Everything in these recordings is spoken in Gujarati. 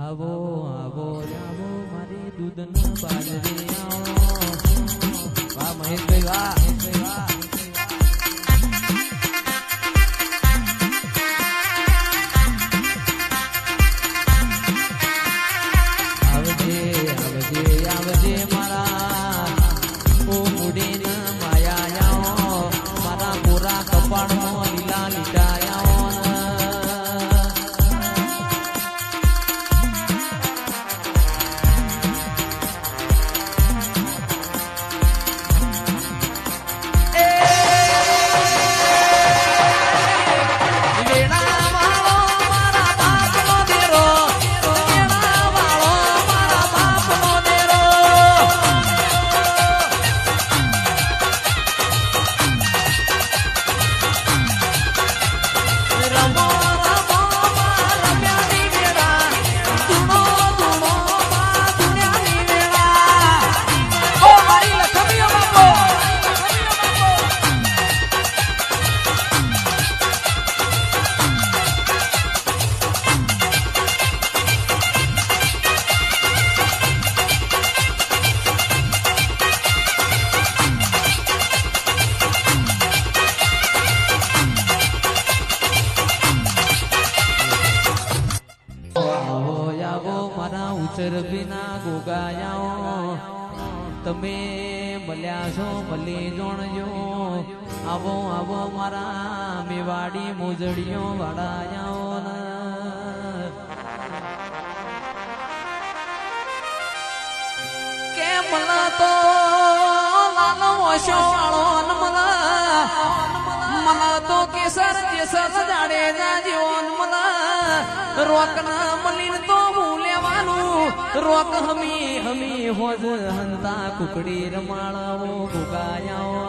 આવો આવો આવો મારી દૂધના બાજરી આવો વાહ મહેશભાઈ વાહ. તમે મળ્યા છો, ભલે જોણજો. આવો આવો મારા મેવાડી મોજડીઓ વાળાયાઓ કે મને તો લાલો ન મને મને તો કેસર કેસર જાડે ના જીવન મલા રોકના મલીન તો રોક હમી હમી હોજ હંતા કુકડી રમાળાવો ગુગાયાઓ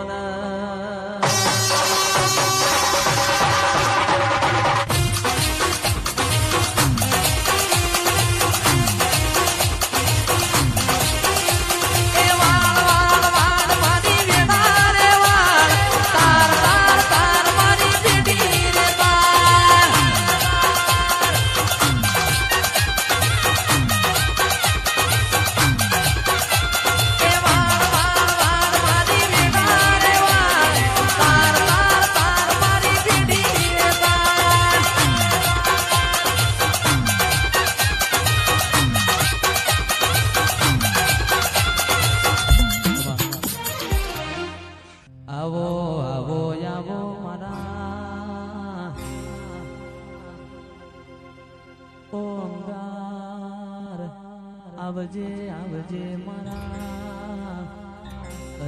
આવજે આવજે મારા.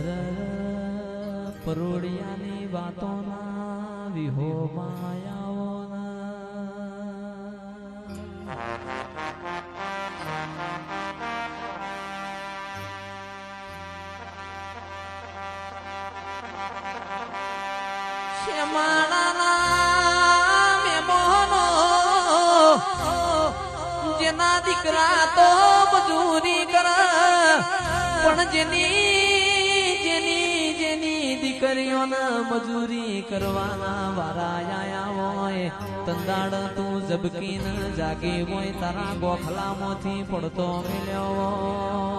રર પરોડિયાની વાતોના વિહો માયાઓના. શ્યામાળાના મેમોહનો જેના દીકરા તો પણ જેની જેની જેની દીકરીઓના મજૂરી કરવાના વારા આયા હોય તંદાડ તું જબકીન જાગી હોય, તારા ગોખલામાંથી પડતો મિલ્યો હોય.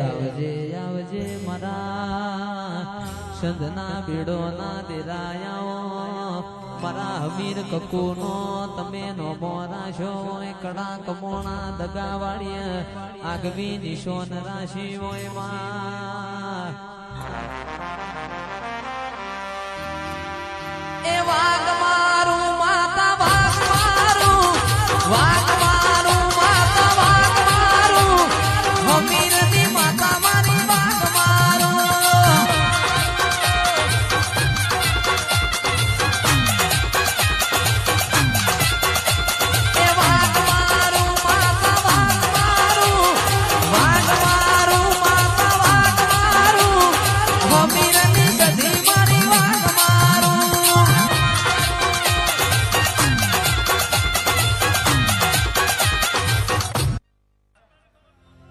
આવજે આવજે મરા સંધના બેડો ના દેરાયાઓ, મારા હમીર કકુનો તમે નો મોરાશો હોય કડા કમોણા દગા વાળીએ આગવી નિશોન રાશી હોયમાં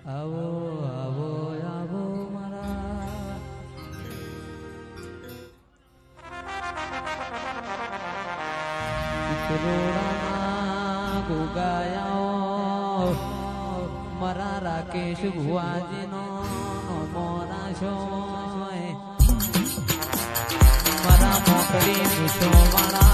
આવો આવો આવો મારા. કરોડાના ગોગાયાઓ મારા રાકેશ ભુવાજીનો મોરા છો મારા મોકડી પૂછો મારા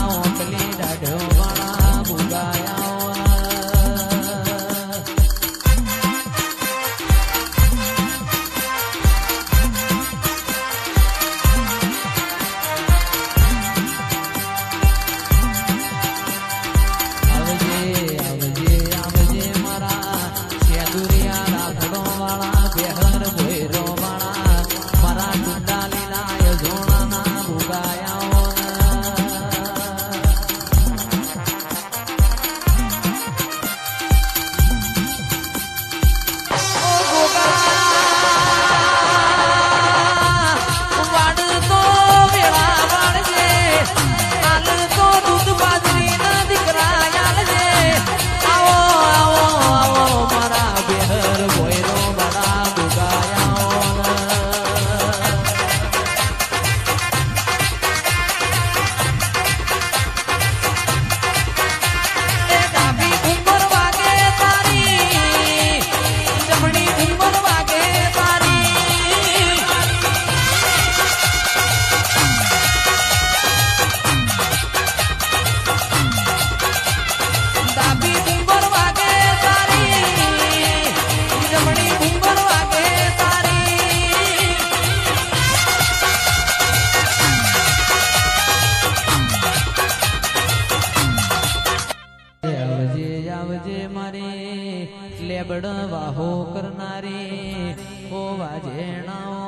લડવાહો કરનારી ઓ વાજેણાઓ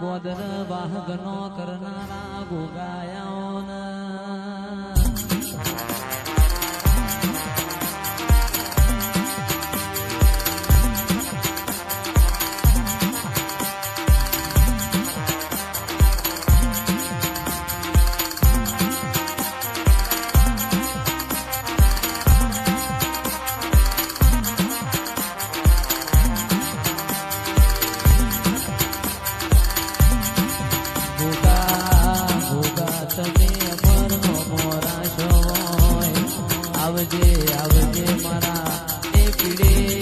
ગોદર વાહગનો કરનારા ગોગાયાઓના. આવજે આવજે મારા એ